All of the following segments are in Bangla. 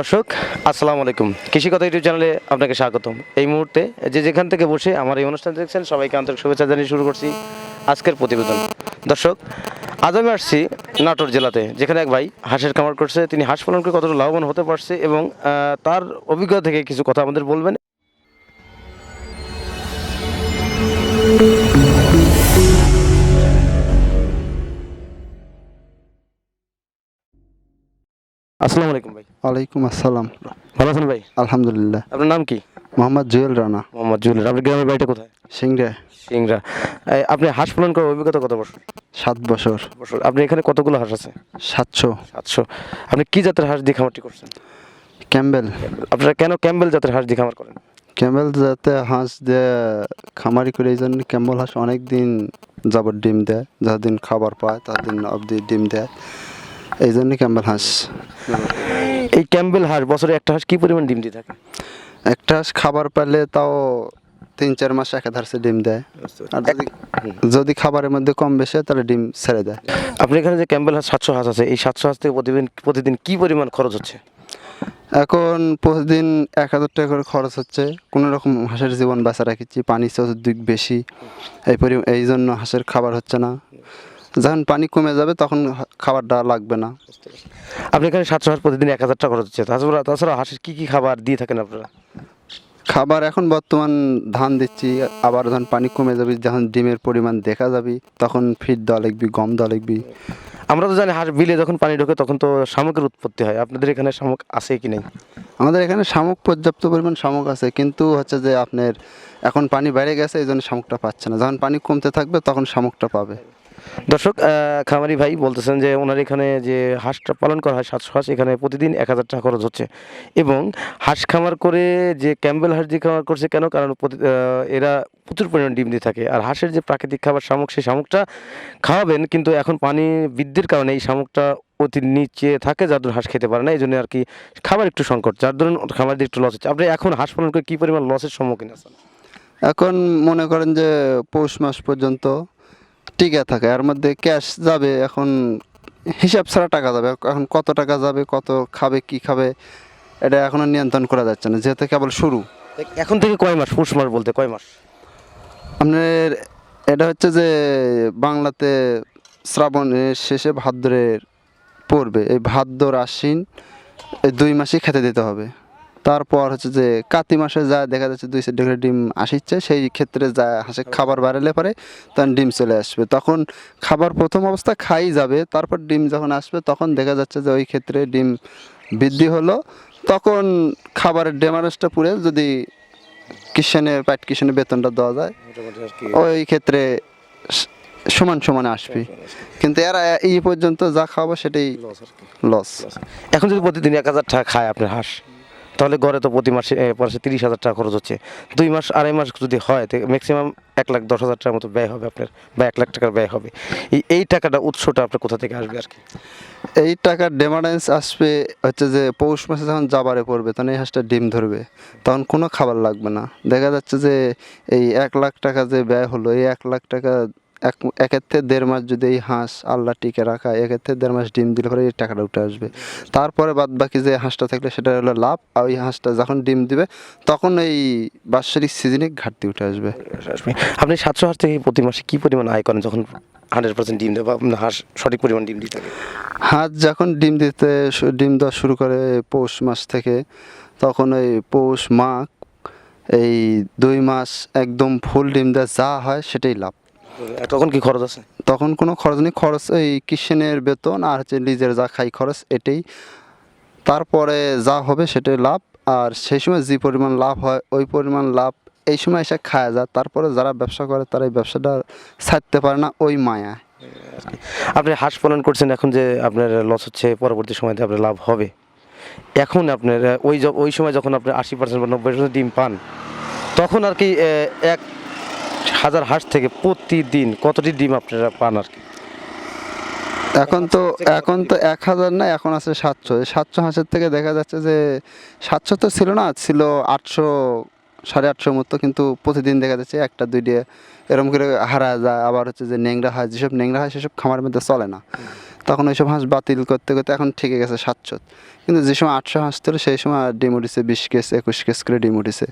দর্শক, আসসালামু আলাইকুম। কৃষি কথা ইউটিউব চ্যানেলে আপনাকে স্বাগতম। এই মুহূর্তে যে যেখান থেকে বসে আমার এই অনুষ্ঠান দেখছেন, সবাইকে আন্তরিক শুভেচ্ছা জানিয়ে শুরু করছি আজকের প্রতিবেদন। দর্শক, আজ আমি আসছি নাটোর জেলাতে, যেখানে এক ভাই হাঁসের খামার করছে। তিনি হাঁস পালন করে কতটা লাভবান হতে পারছে এবং তার অভিজ্ঞতা থেকে কিছু কথা আমাদের বলবেন। আসসালামু আলাইকুম ভাই। ওয়ালাইকুম আসসালাম। ভালো আছেন ভাই? আলহামদুলিল্লাহ। আপনার নাম কি? মোহাম্মদ জুয়েল রানা। মোহাম্মদ জুয়েল আপনার গ্রামের বাড়িটা কোথায়? সিংড়ে। সিংরা আপনি হাঁস পালন করার অভিজ্ঞতা কত বছর? সাত বছর। বছর। আপনি এখানে কতগুলো হাঁস আছে? সাতশো। সাতশো। আপনি কি জাতের হাঁস দিয়ে খামারটি করছেন? ক্যাম্বেল। আপনারা কেন ক্যাম্বেল জাতের হাঁস দিয়ে খামার করেন? ক্যাম্বেল যাতে হাঁস দিয়ে খামারি করে এই জন্য ক্যাম্বেল হাঁস অনেক দিন যাবত ডিম দেয়। যতদিন খাবার পায় ততদিন অবধি ডিম দেয়। এই জন্য ক্যাম্বেল হাঁস। এই ক্যাম্বেল হাঁস বছরে একটা হাঁস কি পরিমাণ ডিম দিয়ে থাকে? একটা হাঁস খাবার পেলে তাও তিন চার মাস একাধারসে ডিম দেয়। আর যদি যদি খাবারের মধ্যে কম বেশি হয়, তাহলে ডিম ছেড়ে দেয়। আপনি এখানে যে ক্যাম্বেল হাঁস সাতশো হাঁস আছে এই সাতশো হাঁস থেকে প্রতিদিন প্রতিদিন কি পরিমাণ খরচ হচ্ছে? এখন প্রতিদিন এক হাজার টাকা করে খরচ হচ্ছে। কোনো রকম হাঁসের জীবন বাঁচা রাখিছি পানি চতুর্দিক বেশি। এই পরি এই জন্য হাঁসের খাবার হচ্ছে না। যখন পানি কমে যাবে তখন খাবারটা লাগবে না। আপনি এখানে সাতশো হাঁস প্রতিদিন এক হাজার টাকা খরচ হচ্ছে। তাছাড়া তাছাড়া হাঁসের কি কি খাবার দিয়ে থাকেন আপনারা? খাবার এখন বর্তমান ধান দিচ্ছি আবার যখন পানি কমে যাবে যখন ডিমের পরিমাণ দেখা যাবে তখন ফিড দেওয়া লাগবি গম দেওয়া লাগবি। আমরা তো জানি হাঁস বিলে যখন পানি ঢোকে তখন তো শামুকের উৎপত্তি হয়। আপনাদের এখানে শামুক আছে কি নেই? আমাদের এখানে শামুক পর্যাপ্ত পরিমাণ শামুক আছে কিন্তু হচ্ছে যে আপনার এখন পানি বেড়ে গেছে এই জন্য শামুকটা পাচ্ছে না। যখন পানি কমতে থাকবে তখন শামুকটা পাবে। দর্শক খামারি ভাই বলতেছেন যে ওনার এখানে যে হাঁসটা পালন করা হয়, সাতশো হাঁস এখানে প্রতিদিন এক হাজার টাকা খরচ হচ্ছে। এবং হাঁস খামার করে যে ক্যাম্বেল হাঁস দিয়ে খামার করছে কেন? কারণ এরা প্রচুর পরিমাণ ডিম দিয়ে থাকে। আর হাঁসের যে প্রাকৃতিক খাবার শামুক, সেই শামুকটা খাওয়াবেন, কিন্তু এখন পানি বৃদ্ধির কারণে এই শামুকটা অতি নিচে থাকে, যার হাঁস খেতে পারে না। এই জন্য আর কি খাবার একটু সংকট, যার ধরুন খাবার দিয়ে একটু লস হচ্ছে। আপনি এখন হাঁস পালন করে কী পরিমাণ লসের সম্মুখীন আছেন? এখন মনে করেন যে পৌষ মাস পর্যন্ত টিকে থাকে এর মধ্যে ক্যাশ যাবে এখন হিসাব ছাড়া টাকা যাবে এখন কত টাকা যাবে কত খাবে কি খাবে এটা এখনও নিয়ন্ত্রণ করা যাচ্ছে না যেহেতু কেবল শুরু। এখন থেকে কয় মাস পুষ মাস বলতে কয় মাস? আপনার এটা হচ্ছে যে বাংলাতে শ্রাবণের শেষে ভাদ্রের পড়বে এই ভাদ্র আশ্বিন এই দুই মাসই খেতে দিতে হবে। তারপর হচ্ছে যে কাতি মাসে যা দেখা যাচ্ছে দুই করে ডিম আসিচ্ছে সেই ক্ষেত্রে যা হাসে খাবার বাড়ালে পরে তখন ডিম চলে আসবে। তখন খাবার প্রথম অবস্থা খাই যাবে তারপর ডিম যখন আসবে তখন দেখা যাচ্ছে যে ওই ক্ষেত্রে ডিম বৃদ্ধি হলো। তখন খাবারের ডেমারেজটা পুরে যদি কিষানের পাইট কিষানের বেতনটা দেওয়া যায় ওই ক্ষেত্রে সমান সমানে আসবে। কিন্তু এরা এই পর্যন্ত যা খাওয়াবো সেটাই লস এখন যদি প্রতিদিন এক হাজার টাকা খায় আপনার হাঁস তাহলে গড়ে তো প্রতি মাসে মাসে তিরিশ হাজার টাকা খরচ হচ্ছে। দুই মাস, আড়াই মাস যদি হয়, তো ম্যাক্সিমাম এক লাখ দশ হাজার টাকার মতো ব্যয় হবে আপনার, বা এক লাখ টাকার ব্যয় হবে। এই এই টাকাটা উৎসটা আপনার কোথা থেকে আসবে আর কি? এই টাকার ডেমারেন্স আসবে হচ্ছে যে, পৌষ মাসে যখন জাবারে পড়বে, তখন এই হাঁসটা ডিম ধরবে। তখন কোনো খাবার লাগবে না। দেখা যাচ্ছে যে, এই এক লাখ টাকা যে ব্যয় হলো, এই এক লাখ টাকা এক একের থেকে দেড় মাস যদি এই হাঁস আল্লাহ টিকে রাখা একের থেকে দেড় মাস ডিম দিলে পরে এই টাকাটা উঠে আসবে। তারপরে বাদ বাকি যে হাঁসটা থাকলে সেটা হলো লাভ আর ওই হাঁসটা যখন ডিম দিবে তখন এই বাৎসরিক সিজনে ঘাটতি উঠে আসবে। আপনি সাতশো হাঁস থেকে প্রতি মাসে কী পরিমাণ আয় করেন যখন হান্ড্রেড পার্সেন্ট ডিম দেয় বা আপনার হাঁস সঠিক পরিমাণ ডিম দিতে হাঁস যখন ডিম দিতে ডিম দেওয়া শুরু করে পৌষ মাস থেকে তখন ওই পৌষ মাঘ এই দুই মাস একদম ফুল ডিম দেওয়া যা হয় সেটাই লাভ। তখন কি খরচ আছে? তখন কোনো খরচ নেই খরচ এই কিষেনের বেতন আর হচ্ছে লিজের যা খাই খরচ এটাই। তারপরে যা হবে সেটাই লাভ আর সেই সময় যে পরিমাণ লাভ হয় ওই পরিমাণ লাভ এই সময় এসে খায় যায়। তারপরে যারা ব্যবসা করে তারা এই ব্যবসাটা ছাড়তে পারে না ওই মায়া আপনি হাঁস পালন করছেন এখন যে আপনার লস হচ্ছে পরবর্তী সময়তে আপনার লাভ হবে। এখন আপনার ওই ওই সময় যখন আপনি আশি পার্সেন্ট বা নব্বই পার্সেন্ট ডিম পান তখন আর কি এক হাজার হাঁস থেকে প্রতিদিন কতটি ডিম আপনারা পান আর কি? এখন তো এখন তো এক হাজার না এখন আছে সাতশো। সাতশো হাঁসের থেকে দেখা যাচ্ছে যে সাতশো তো ছিল না ছিল আটশো সাড়ে আটশোর মতো কিন্তু প্রতিদিন দেখা যাচ্ছে একটা দুইটা এরকম করে হারা যায়। আবার হচ্ছে যে ন্যাংরা হাঁস যেসব ন্যাংরা হাঁস সেসব খামারের মধ্যে চলে না। তখন ওইসব হাঁস বাতিল করতে করতে এখন ঠিকই গেছে সাতশো। কিন্তু যে সময় আটশো হাঁস ছিল সেই সময় ডিম উঠেছে বিশ কেস একুশ কেস করে ডিম উঠেছে।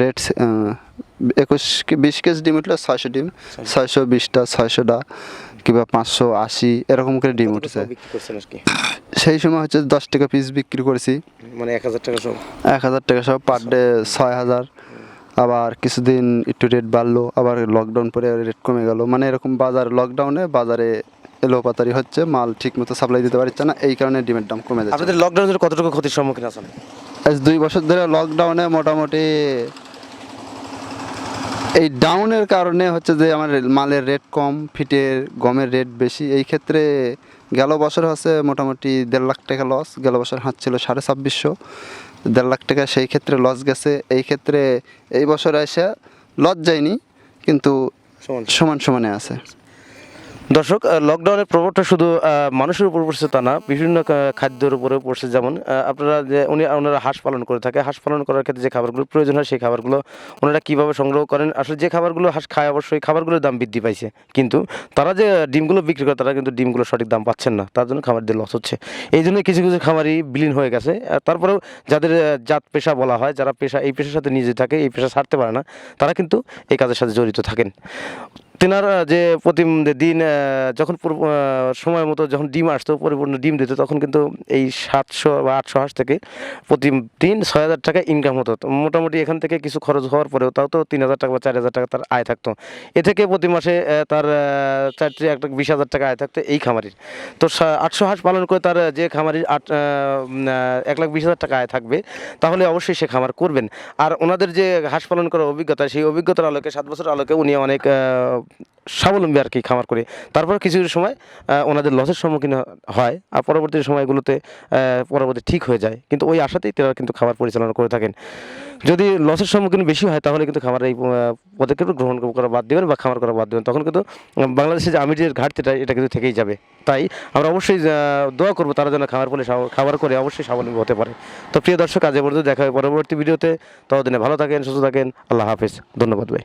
রেট একুশ বিশ কেস ডিম উঠলে ছয়শো ডিম। ছয়শো। বিশটা ছয়শোটা কিংবা পাঁচশো আশি এরকম করে ডিম উঠেছে। সেই সময় হচ্ছে দশ টাকা পিস বিক্রি করেছি। মানে এক হাজার টাকা সব। এক হাজার টাকা সব পার ডে ছয় হাজার। আবার কিছুদিন একটু রেট বাড়লো আবার লকডাউন পরে রেট কমে গেল। মানে এরকম বাজার লকডাউনে বাজারে এলোপাতারি হচ্ছে মাল ঠিক মতো সাপ্লাই দিতে পারছে না এই কারণে ডিমের দাম কমে যাচ্ছে। আপনাদের লকডাউনের কতটুকু ক্ষতির সম্মুখীন আছেন? আজ দুই বছর ধরে লকডাউনে মোটামুটি এই ডাউনের কারণে হচ্ছে যে আমার মালের রেট কম ফিটের গমের রেট বেশি এই ক্ষেত্রে গেল বছর হচ্ছে মোটামুটি দেড় লাখ টাকা লস গেল বছর হাত ছিল সাড়ে ছাব্বিশশো দেড় লাখ টাকা সেই ক্ষেত্রে লস গেছে। এই ক্ষেত্রে এই বছর এসে লস যায়নি কিন্তু সমান সমানে আছে। দর্শক লকডাউনের প্রভাবটা শুধু মানুষের উপর পড়ছে তা না, বিভিন্ন খাদ্যের উপরেও পড়ছে। যেমন আপনারা যে, উনি, ওনারা হাঁস পালন করে থাকে। হাঁস পালন করার ক্ষেত্রে যে খাবারগুলো প্রয়োজন হয়, সেই খাবারগুলো ওনারা কীভাবে সংগ্রহ করেন? আসলে যে খাবারগুলো হাঁস খায়, অবশ্যই খাবারগুলোর দাম বৃদ্ধি পাইছে। কিন্তু তারা যে ডিমগুলো বিক্রি করে, তারা কিন্তু ডিমগুলো সঠিক দাম পাচ্ছেন না। তার জন্য খামারদের লস হচ্ছে। এই জন্য কিছু কিছু খামারই বিলীন হয়ে গেছে। তারপরেও যাদের জাত পেশা বলা হয়, যারা পেশা, এই পেশার সাথে নিজে থাকে, এই পেশা ছাড়তে পারে না, তারা কিন্তু এই কাজের সাথে জড়িত থাকেন। তেনার যে প্রতি দিন যখন সময় মতো যখন ডিম আসতো, পরিপূর্ণ ডিম দিত, তখন কিন্তু এই সাতশো বা আটশো হাঁস থেকে প্রতি দিন ছয় হাজার টাকা ইনকাম হতো। মোটামুটি এখান থেকে কিছু খরচ হওয়ার পরেও তাও তো তিন হাজার টাকা বা চার হাজার টাকা তার আয় থাকতো। এ থেকে প্রতি মাসে তার চার একটা বিশ হাজার টাকা আয় থাকতো এই খামারির। তো আটশো হাঁস পালন করে তার যে খামারির আট এক লাখ বিশ হাজার টাকা আয় থাকবে, তাহলে অবশ্যই সে খামার করবেন। আর ওনাদের যে হাঁস পালন করার অভিজ্ঞতা, সেই অভিজ্ঞতার আলোকে, সাত বছর আলোকে উনি অনেক স্বাবলম্বী আর কি খামার করে। তারপর কিছু কিছু সময় ওনাদের লসের সম্মুখীন হয় আর পরবর্তী সময়গুলোতে পরবর্তী ঠিক হয়ে যায়। কিন্তু ওই আশাতেই তারা কিন্তু খাবার পরিচালনা করে থাকেন। যদি লসের সম্মুখীন বেশি হয় তাহলে কিন্তু খামার এই পদক্ষেপ গ্রহণ করা বাদ দেবেন বা খামার করা বাদ দেবেন। তখন কিন্তু উম, বাংলাদেশে যে আমিরের ঘাটতিটা এটা কিন্তু থেকেই যাবে। তাই আমরা অবশ্যই দোয়া করব তারা যেন খাবার ফলে খাবার করে অবশ্যই স্বাবলম্বী হতে পারে। তো প্রিয় দর্শক আজ পর্যন্ত দেখা হয় পরবর্তী ভিডিওতে। ততদিনে ভালো থাকেন সুস্থ থাকেন। আল্লাহ হাফিজ। ধন্যবাদ ভাই।